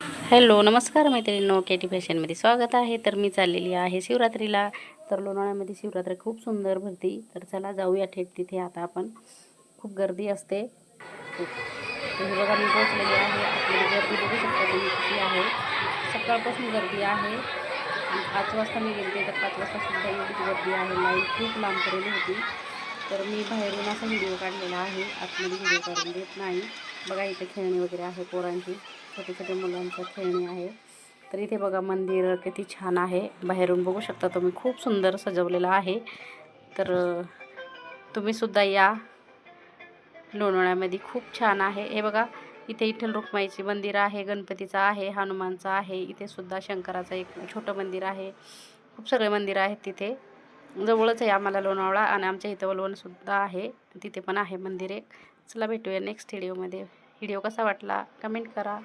Hello नमस्कार मैत्रिणींनो के T फॅशनमध्ये स्वागत आहे. तर मी चाललेली आहे शिवरात्रीला. तर लोणावळ्यामध्ये शिवरात्री खूप सुंदर भरती. तर चला जाऊया थेट तिथे. आता आपण खूप गर्दी असते. हे बघा मी पोचलेली आहे. आपली गर्दी बघू शकता तुम्ही किती आहे. सकाळपासून गर्दी आहे. पाच वाजता मी गेले तर पाच वाजता सुद्धा एवढीच गर्दी आहे. लाईन खूप लांबपर्यंत होती. तर मी बाहेरून असा व्हिडिओ काढलेला आहे. आतमध्ये व्हिडिओ काढून देत नाही. बघा इथे खेळणी वगैरे आहे पोरांची. छोटे छोटे मुलांचं खेळणी आहे. तर इथे बघा मंदिर किती छान आहे. बाहेरून बघू शकता तुम्ही खूप सुंदर सजवलेलं आहे. तर तुम्हीसुद्धा या. लोणावळ्यामध्ये खूप छान आहे. हे बघा इथे इथल रुक्माईची मंदिर आहे गणपतीचं आहे हनुमानचं आहे. इथे सुद्धा शंकराचं एक छोटं मंदिर आहे. खूप सगळे मंदिर आहेत तिथे. जवळच आहे आम्हाला लोणावळा आणि आमच्या इथं वलवणसुद्धा आहे. तिथे पण आहे मंदिर एक. चला भेटूया नेक्स्ट व्हिडिओमध्ये. व्हिडिओ कसा वाटला? कमेंट करा.